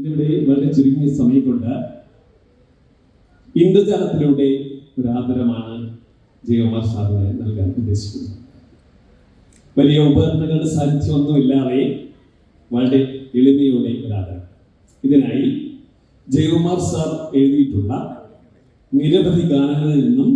ഇതിവിടെ വളരെ ചുരുങ്ങിയ സമയം കൊണ്ട് ഇന്ദ്രജാലത്തിലൂടെ ഒരു ആദരമാണ് ജയകുമാർ സാറിന് നൽകാൻ ഉദ്ദേശിക്കുന്നത്. വലിയ ഉപകരണങ്ങളുടെ സാന്നിധ്യമൊന്നുമില്ലാതെ വളരെ എളിമയോടെ ഒരു ആദരം. ഇതിനായി ജയകുമാർ സാർ എഴുതിയിട്ടുള്ള നിരവധി ഗാനങ്ങളിൽ നിന്നും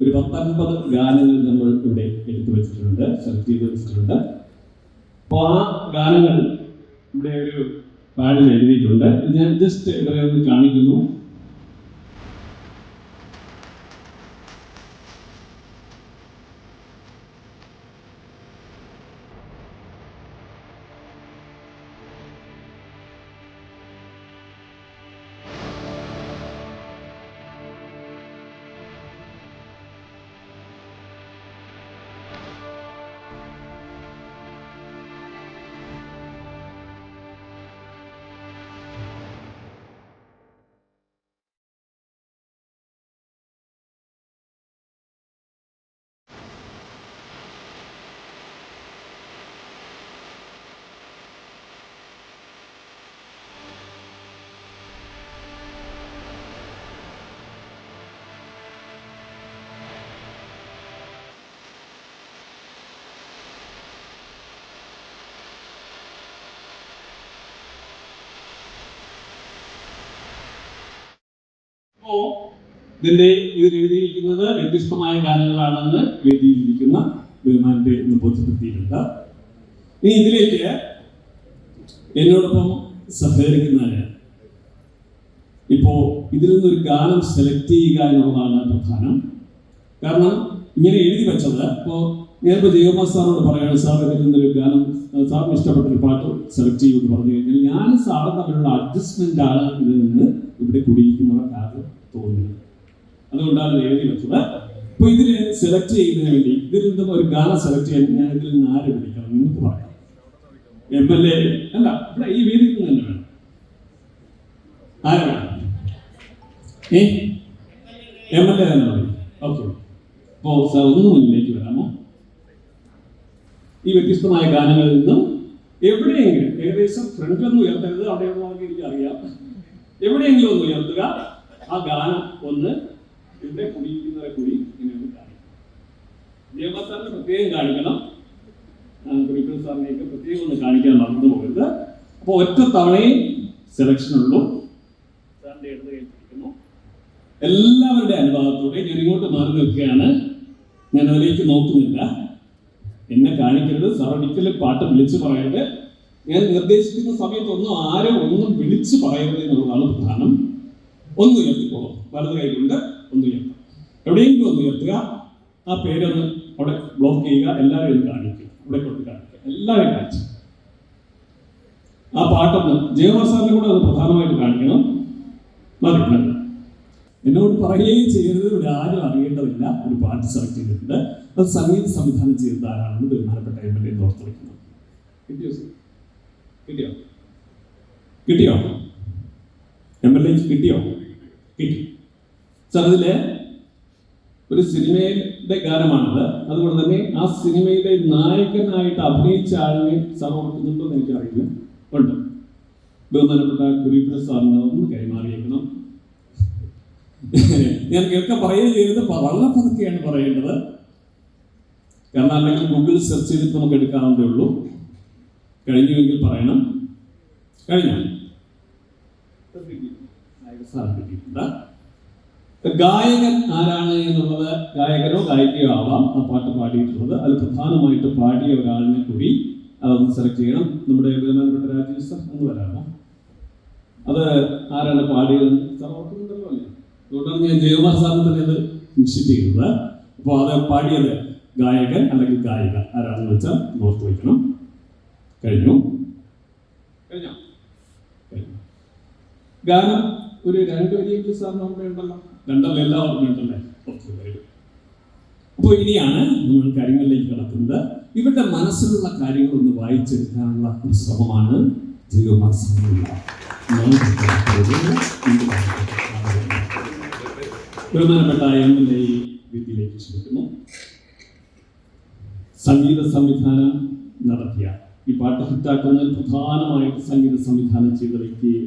ഒരു പത്തൊൻപത് ഗാനങ്ങൾ നമ്മൾ ഇവിടെ എടുത്തു വെച്ചിട്ടുണ്ട് സെലക്ട് ചെയ്ത് വെച്ചിട്ടുണ്ട്. അപ്പോൾ ആ ഗാനങ്ങൾ ഇവിടെ ഒരു പാടിൽ എഴുതിയിട്ടുണ്ട്. ഞാൻ ജസ്റ്റ് ഇവിടെ ഒന്ന് കാണിക്കുന്നു. അപ്പോ ഇതിന്റെ ഇത് എഴുതിയിരിക്കുന്നത് വ്യത്യസ്തമായ ഗാനങ്ങളാണെന്ന് എഴുതിയിരിക്കുന്ന ബഹുമാനത്തെ ഒന്ന് ബോധ്യപ്പെടുത്തിയിട്ടുണ്ട്. ഇനി ഇതിലേക്ക് എന്നോടൊപ്പം സഹകരിക്കുന്നതിന് ഇപ്പോ ഇതിൽ നിന്നൊരു ഗാനം സെലക്ട് ചെയ്യുക എന്നുള്ളതാണ് പ്രധാനം. കാരണം ഇങ്ങനെ എഴുതി വെച്ചത് ഇപ്പോ ഞാനിപ്പോൾ ജയകുമാർ സാറിനോട് പറയാണ് സാർ നിന്നൊരു ഗാനം സാറിന് ഇഷ്ടപ്പെട്ട ഒരു പാട്ട് സെലക്ട് ചെയ്യുമെന്ന് പറഞ്ഞു കഴിഞ്ഞാൽ ഞാൻ സാറും തമ്മിലുള്ള അഡ്ജസ്റ്റ്മെന്റ് ആണ് ഇതിൽ നിന്ന് ഇവിടെ കുടിയിരിക്കുന്നവർക്കാണ് തോന്നുന്നത്. അതുകൊണ്ടാണ് എഴുതി വെച്ചത്. അപ്പൊ ഇതിന് സെലക്ട് ചെയ്യുന്നതിന് വേണ്ടി ഇതിൽ നിന്നും ഒരു ഗാനം സെലക്ട് ചെയ്യാൻ ഞാൻ ഇതിൽ നിന്ന് ആരെ വിളിക്കണം? നിങ്ങൾക്ക് പറയാം. എം എൽ എ അല്ല ഇവിടെ ഈ വേദിയിൽ തന്നെ വേണം. ആരെ വേണം? ഏ? എം എൽ എ തന്നെ മതി. ഓക്കെ അപ്പോ സാർ ഒന്ന് മുന്നിലേക്ക് വരാമോ ഈ വ്യത്യസ്തമായ ഗാനങ്ങളിൽ നിന്നും എവിടെയെങ്കിലും ഏകദേശം ഫ്രണ്ടിലൊന്നും ഉയർത്തരുത് എനിക്ക് അറിയാം. എവിടെയെങ്കിലും ഒന്ന് ഉയർത്തുക. ആ ഗാനം ഒന്ന് ഇവിടെ കുടിക്കുന്നവരെ കൂടി ഇങ്ങനെ കാണിക്കും. ജയമാ സാറിന് പ്രത്യേകം കാണിക്കണം. കുടിക്കൽ സാറിനെയൊക്കെ പ്രത്യേകം ഒന്ന് കാണിക്കാൻ മറന്നു പോകരുത്. അപ്പോൾ ഒറ്റ തവണയും സെലക്ഷൻ ഉള്ളൂ. സാറിന്റെ ഇടത് കേൾപ്പിക്കുന്നു എല്ലാവരുടെ അനുഭവത്തോടെ ഞാൻ ഇങ്ങോട്ട് മാറി നിൽക്കുകയാണ്. ഞാൻ അതിലേക്ക് നോക്കുന്നില്ല. കാണിക്കരുത്. സാർ ഒരിക്കലും പാട്ട് വിളിച്ചു പറയരുത്. ഞാൻ നിർദ്ദേശിക്കുന്ന സമയത്തൊന്നും ആരും ഒന്നും വിളിച്ചു പറയരുത് എന്നുള്ളതാണ് പ്രധാനം. ഒന്ന് ഉയർത്തിക്കോളൂ. വലത് കൈകൊണ്ട് ഒന്ന് ഉയർത്തുക. എവിടെയെങ്കിലും ഒന്ന് ഉയർത്തുക. ആ പേരൊന്ന് അവിടെ ബ്ലോക്ക് ചെയ്യുക. എല്ലാവരും ഒന്ന് കാണിക്കുക. അവിടെ കൊണ്ട് കാണിക്കുക. എല്ലാവരെയും കാണിച്ചു. ആ പാട്ടൊന്ന് ജയകുമാർ സാറിനെ കൂടെ അത് പ്രധാനമായിട്ട് കാണിക്കണം. മതി എന്നോട് പറയുകയും ചെയ്യരുത്. ഇവിടെ ആരും അറിയേണ്ടതില്ല. ഒരു പാട്ട് സെലക്ട് ചെയ്തിട്ടുണ്ട്. അത് സംഗീത സംവിധാനം ചെയ്തത് ആരാണെന്ന് ബഹുമാനപ്പെട്ട എം എൽ എ ഓർത്ത് വയ്ക്കുന്നത് കിട്ടിയോ കിട്ടിയോ? കിട്ടിയോ? എം എൽ എ കിട്ടിയോ? കിട്ടി. സാർ അതിൽ ഒരു സിനിമയുടെ ഗാനമാണത്. അതുകൊണ്ട് തന്നെ ആ സിനിമയിലെ നായകനായിട്ട് അഭിനയിച്ച ആളിനെ സാർ ഓർക്കുന്നുണ്ടോ എന്ന് എനിക്കറിയില്ല. ഉണ്ട്. ബഹുമാനപ്പെട്ട കുരിപ്പുര സാറിന് ഒന്ന് കൈമാറിയേക്കണം ഞാൻ കേൾക്ക പറയുകയും പ- വളരെ പതുക്കെയാണ് പറയേണ്ടത്. കാരണം അല്ലെങ്കിൽ ഗൂഗിൾ സെർച്ച് ചെയ്തിട്ട് നമുക്ക് എടുക്കാവുന്നതേ ഉള്ളൂ. കഴിഞ്ഞുവെങ്കിൽ പറയണം. കഴിഞ്ഞു? ഗായകൻ ആരാണ് എന്നുള്ളത്? ഗായകനോ ഗായികയോ ആവാം. ആ പാട്ട് പാടിയിട്ടുള്ളത്. അതിൽ പ്രധാനമായിട്ട് പാടിയ ഒരാളിനെ കൂടി അതൊന്ന് സെലക്ട് ചെയ്യണം. നമ്മുടെ ബഹുമാനപ്പെട്ട രാജീവ് സർ ഒന്ന് വരാമോ? അത് ആരാണ് പാടിയത്? അത് നിശ്ചിत നിശ്ചയിക്കുന്നത് അപ്പോൾ അത് പാടിയത് ഗായകൻ അല്ലെങ്കിൽ ഗായിക. ആരാണെന്ന് വെച്ചാൽ ഓർത്ത് വയ്ക്കണം കഴിഞ്ഞു. കഴിഞ്ഞോ? ഗാനം ഒരു രണ്ട് വരിയെങ്കിലും സാറിന് ഓർമ്മയുണ്ടല്ലോ രണ്ടല്ല എല്ലാം ഓർമ്മയുണ്ടല്ലേ ഓക്കെ വെരി ഗുഡ് അപ്പോൾ ഇനിയാണ് നമ്മൾ കാര്യങ്ങളിലേക്ക് കടക്കുന്നത്. ഇവരുടെ മനസ്സിലുള്ള കാര്യങ്ങളൊന്ന് വായിച്ചെടുക്കാനുള്ള ഒരു ശ്രമമാണ് ജീവമാസമുള്ള ബഹുമാനപ്പെട്ട എം എൽ എ വീട്ടിലേക്ക് ക്ഷണിക്കുന്നു. സംഗീത സംവിധാനം നടത്തിയ ഈ പാട്ട് ഹിറ്റാക്കുന്നതിൽ പ്രധാനമായിട്ട് സംഗീത സംവിധാനം ചെയ്ത വ്യക്തിയെ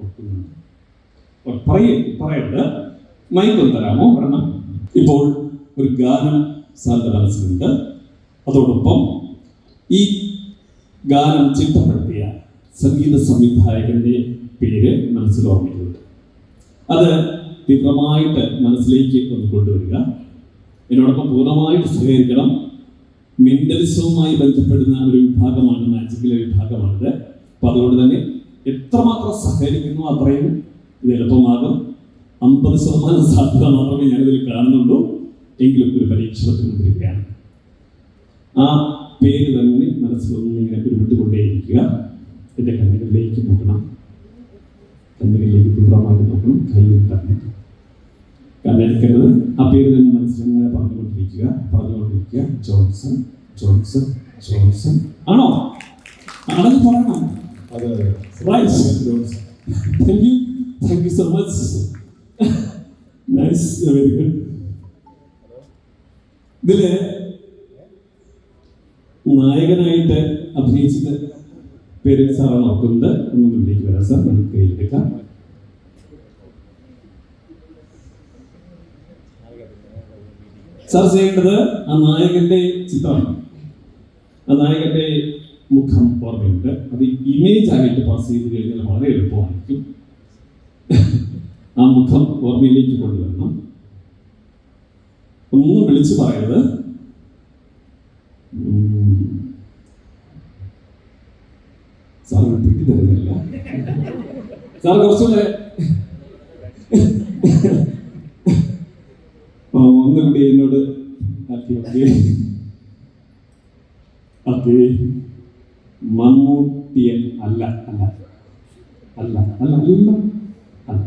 ഓർക്കുന്നുണ്ട്. പറയേ പറയരുത്. മൈക്ക് ഒന്ന് തരാമോ? പറഞ്ഞ ഇപ്പോൾ ഒരു ഗാനം സാറിന്റെ മനസ്സിലുണ്ട്. അതോടൊപ്പം ഈ ഗാനം ചിട്ടപ്പെടുത്തിയ സംഗീത സംവിധായകന്റെ പേര് മനസ്സിൽ അത് തീവ്രമായിട്ട് മനസ്സിലേക്ക് ഒന്ന് കൊണ്ടുവരിക. എന്നോടൊപ്പം പൂർണമായിട്ട് സ്വീകരിക്കണം മെന്റലിസവുമായി ബന്ധപ്പെടുന്ന ഒരു വിഭാഗമാണ് മാജിക്കിലെ വിഭാഗമാണിത്. അപ്പൊ അതുകൊണ്ട് തന്നെ എത്രമാത്രം സഹകരിക്കുന്നു അത്രയും ഇത് എളുപ്പമാകും. അമ്പത് ശതമാനം സാധ്യത മാത്രമേ ഞാനിതിൽ കാണുന്നുള്ളൂ. എങ്കിലും ഒരു പരീക്ഷണത്തിന് മുതിരുകയാണ് ആ പേര് തന്നെ മനസ്സിലൊന്നും ഇങ്ങനെ ഉരുവിട്ടുകൊണ്ടേയിരിക്കുക. എന്റെ കണ്ണുകളിലേക്ക് നോക്കണം. കണ്ണുകളിലേക്ക് തീവ്രമായിട്ട് നോക്കണം. കയ്യിൽ തന്നെ കണ്ണെടുക്കരുത് ആ പേര് തന്നെ മനസ്സിലിങ്ങനെ പറഞ്ഞുകൊണ്ടിരിക്കുക. പറഞ്ഞുകൊണ്ടിരിക്കുക. Johnson Johnson Johnson. ആണോ? ആണെന്ന് പറയണം. അതെ. Thank you thank you so much nice very good ഇതിൽ നായകനായിട്ട് അഭിനയിച്ചത് പേര് സാറാണ് ഓർക്കുന്നത് ഒന്നും വിളിക്കുക സാർ നമുക്ക് കയ്യിലെടുക്കാം. സാർ ചെയ്യേണ്ടത് ആ നായകന്റെ ചിത്രമാണ്. ആ നായകന്റെ മുഖം ഓർമ്മയുണ്ട്. അത് ഇമേജ് ആയിട്ട് പാസ് ചെയ്ത് കഴിഞ്ഞാൽ വളരെ എളുപ്പമായിരിക്കും. ആ മുഖം ഓർമ്മയിലേക്ക് കൊണ്ടുവരണം. ഒന്നും വിളിച്ചു പറയരുത്. ഉം. സാറിന് പിടി തരുന്നില്ല. സാർ കുറച്ചുകൂടെ ആ, ഒന്നുകൂടി എന്നോട് ഓക്കെ ഓക്കെ മമ്മൂട്ടിയൻ അല്ല അല്ല അല്ല അല്ല അല്ല. അല്ല.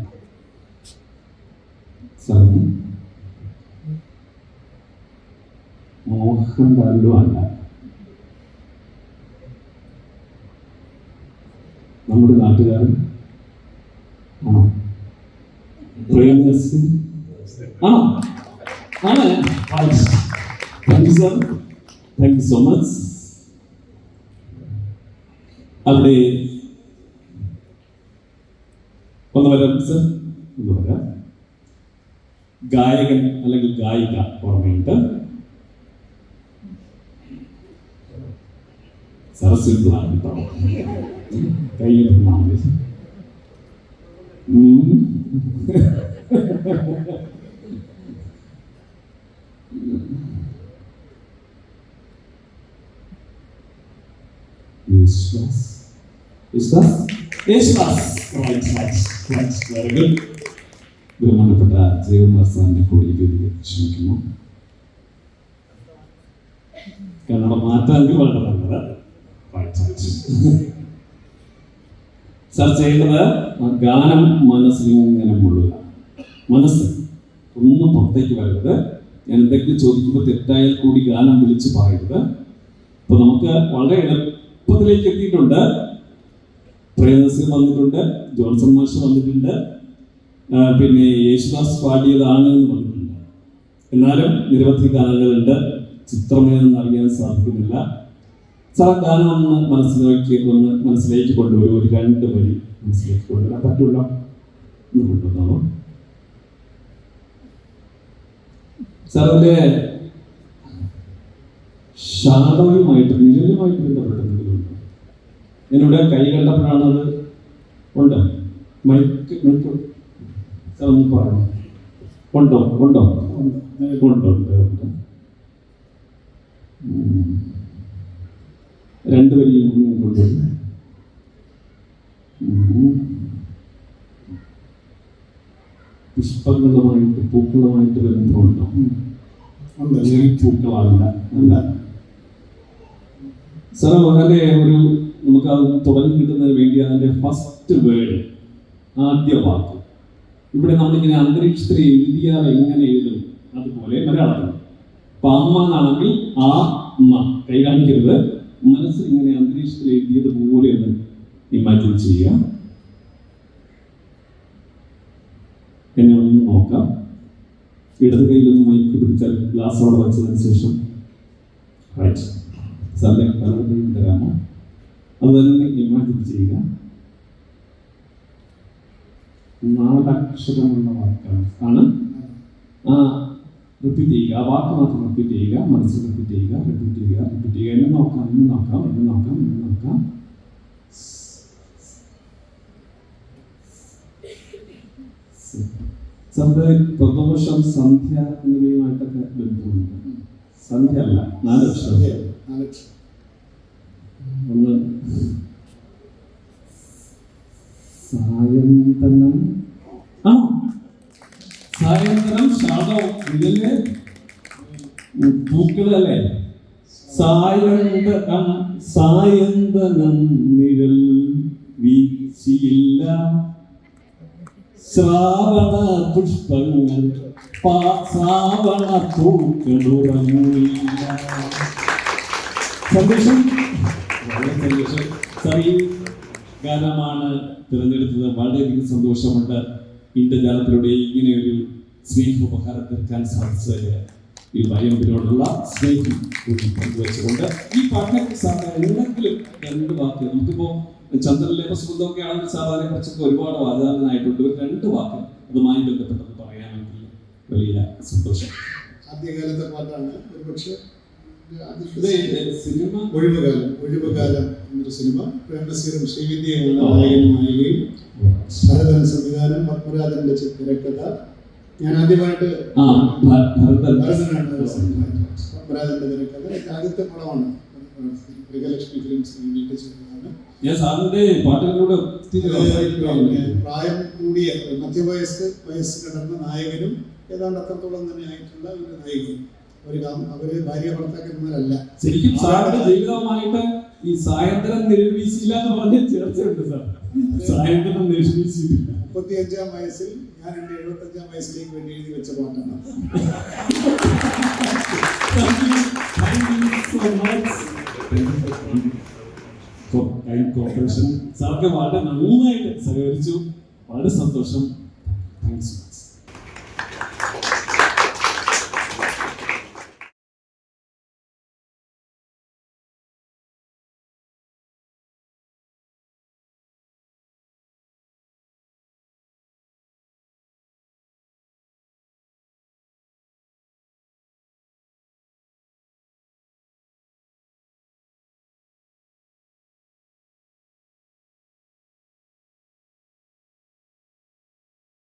സാറിന് മോഹൻലാലും അല്ല. നമ്മുടെ നാട്ടുകാരൻ ആണോ? പ്രേംനസീർ ആണോ? ആണ് sir thank you so much അവിടെ ഒന്ന് വരാം സർ ഒന്ന് വരാം. ഗായകൻ അല്ലെങ്കിൽ ഗായിക ഓർമ്മയുണ്ട് കേട്ടോ കയ്യിൽ നിന്നാൽ മതി ഉം. Yesudas Yesudas Yesudas Right, right, right. Very good. ബഹുമാനപ്പെട്ട ജയകുമാർ സാറിനെ കൂടി വേദിയിൽ ക്ഷണിക്കുന്നു. കന്നഡ മാറ്റാൻ വളരെ നല്ലത്. സാർ ചെയ്യേണ്ടത് ഗാനം മനസ്സിലിങ്ങനെ മുള്ളുക മനസ്സ് ഒന്നും പുറത്തേക്ക് വരരുത്. ഞാൻ എന്തെങ്കിലും ചോദിക്കുമ്പോൾ തെറ്റായാൽ കൂടി ഗാനം വിളിച്ച് പറയരുത്. അപ്പൊ നമുക്ക് വളരെ എളുപ്പത്തിലേക്ക് എത്തിയിട്ടുണ്ട്. പ്രേതസിൽ വന്നിട്ടുണ്ട് ജോൺസൺ മാഷ് വന്നിട്ടുണ്ട് പിന്നെ യേശുദാസ് പാടിയതാണ് എന്ന് പറഞ്ഞിട്ടുണ്ട് എന്നാലും നിരവധി ഗാനങ്ങളുണ്ട്. ചിത്രമേതെന്ന് അറിയാൻ സാധിക്കുന്നില്ല. സാർ ഗാനം ഒന്ന് മനസ്സിലേക്ക് ഒന്ന് മനസ്സിലേക്ക് കൊണ്ടുവരും. ഒരു രണ്ട് വരി മനസ്സിലേക്ക് കൊണ്ടുവരാൻ പറ്റുള്ള ഒന്ന് കൊണ്ടുവന്നോ സാറിന്റെ അതിന്റെ ഷാഡോയുമായിട്ട് നിഴലുമായിട്ട് ബന്ധപ്പെട്ട എന്നിവിടെ കൈ കണ്ടപ്പോഴാണ് അത് ഉണ്ട്? മൈക്ക് മൈക്ക് സാർ ഒന്ന് പറയണം. ഉണ്ടോ? ഉണ്ടോ? ഉണ്ട്? ഉണ്ട്? രണ്ട് വരിയും കൊണ്ടുവരും ഉം. പുഷ്പങ്ങളുമായിട്ട് പൂക്കളുമായിട്ട് ബന്ധമുണ്ടോ ഉണ്ടോ. പൂക്കളാണ്. സാർ അതിന്റെ ഒരു നമുക്ക് അത് തുടങ്ങി കിട്ടുന്നതിന് വേണ്ടി അതിന്റെ ഫസ്റ്റ് വേർഡ് ആദ്യ വാക്ക്. ഇവിടെ നമ്മളിങ്ങനെ അന്തരീക്ഷത്തിൽ എഴുതിയാൽ എങ്ങനെ എഴുതും? അതുപോലെ മലയാളത്തിൽ. അപ്പൊ അമ്മ എന്നാണെങ്കിൽ ആ അമ്മ കൈ കാണിക്കരുത്. മനസ്സിൽ ഇങ്ങനെ അന്തരീക്ഷത്തിൽ എഴുതിയത് പോലെ ഒന്ന് ഇമാജിൻ ചെയ്യുക. എന്നെ ഒന്ന് നോക്കാം. ഇടത് മൈക്ക് പിടിച്ചാൽ ഗ്ലാസ് അവിടെ വെച്ചതിന് ശേഷം. റൈറ്റ് സാറിന്റെ തരാമോ? അത് തന്നെ ഇമാജിൻ ചെയ്യുക. നാലക്ഷരമുള്ള വാക്കാണ്. ആണ്. ആ റിപ്പീറ്റ് ചെയ്യുക. ആ വാക്ക് മാത്രം റിപ്പീറ്റ് ചെയ്യുക. മനസ്സിൽ റിപ്പീറ്റ് ചെയ്യുക. റിപ്പീറ്റ് ചെയ്യുക. റിപ്പീറ്റ് ചെയ്യുക. എന്നെ നോക്കാം എന്നെ നോക്കാം എന്നെ നോക്കാം എന്നെ നോക്കാം. സാറിന്റെ പ്രദോഷം സന്ധ്യ എന്നിവയുമായിട്ടൊക്കെ ബന്ധമുണ്ട്. സന്ധ്യ അല്ല നാലക്ഷരം നാലക്ഷരം ഒന്ന്. സായന്തനം. ആ. സായന്തനം ഷാഡോ ഇതിൽ പൂക്കളല്ലേ? സായന്തനം സായന്തനം നിഴൽ വീശിയില്ല. ശ്രാവണ പുഷ്പങ്ങൾ ശ്രാവണ പൂക്കളുറങ്ങില്ല സന്ദേശം വളരെ സന്തോഷം സാർ ഈ ഗാനമാണ് തിരഞ്ഞെടുത്തത് വളരെയധികം സന്തോഷമുണ്ട്. ഇന്ദ്രജാലത്തിലൂടെ ഇങ്ങനെയൊരു സ്നേഹോപഹാരം തീർക്കാൻ സാധിച്ചത് ഈ വയമ്പിനോടുള്ള സ്നേഹം കൂടി പങ്കുവെച്ചുകൊണ്ട് ഈ പാട്ടിനെ സാറിന് എന്തെങ്കിലും രണ്ട് വാക്ക് നമുക്കിപ്പോ ചന്ദ്രനിലെ സുഗന്ധമൊക്കെ ആണെങ്കിൽ സാധാരണ കുറച്ചൊക്കെ ഒരുപാട് വാചാരനായിട്ടുണ്ട് ഒരു രണ്ട് വാക്ക് അതുമായി ബന്ധപ്പെട്ടത് പറയാമെങ്കിൽ വലിയ സന്തോഷം. ആദ്യകാലത്തെ പാട്ടാണ്. ഒരു പക്ഷേ ഇത് സിനിമ ഒഴിവുകാലം ഒഴിവുകാലം എന്നൊരു സിനിമ നായകനും ഭരതൻ സംവിധാനം പത്മരാജന്റെ ചി- തിരക്കഥ. ഞാൻ ആദ്യമായിട്ട് ആ ഭ- ഭരതൻ. ഭരതനാണ് പത്മരാജന്റെ തിരക്കഥ. ഇത് ആദ്യത്തെ പടമാണ്. ഗൃഹലക്ഷ്മി ഫിലിംസ് വേണ്ടിയിട്ട് ചെയ്തതാണ് ഞാൻ സാറിന്റെ പാട്ടുകളിലൂടെ. പ്രായം കൂടിയ മധ്യവയസ്ക് വയസ്സ് കടന്ന നായകനും ഏതാണ്ട് അത്രത്തോളം തന്നെ ആയിട്ടുള്ള ഒരു നായികയും. ഒരു അവർ ഭാര്യ ഭർത്താക്കന്മാരല്ല ശരിക്കും സാറിന്റെ ജീവിതമായിട്ട് ഈ സായന്ത്രം നിഴൽവീശില്ല എന്ന് പറഞ്ഞ ചേർച്ചയുണ്ട് സാർ സായന്ത്രം നിഴൽവീശിയില്ല മുപ്പത്തി അഞ്ചാം വയസ്സിൽ ഞാൻ എന്റെ എഴുപത്തി അഞ്ചാം വയസ്സിലേക്ക് വേണ്ടി എഴുതി വെച്ച പാട്ടാണ്. സാർക്ക് വളരെ നന്നായിട്ട് സഹകരിച്ചു വളരെ സന്തോഷം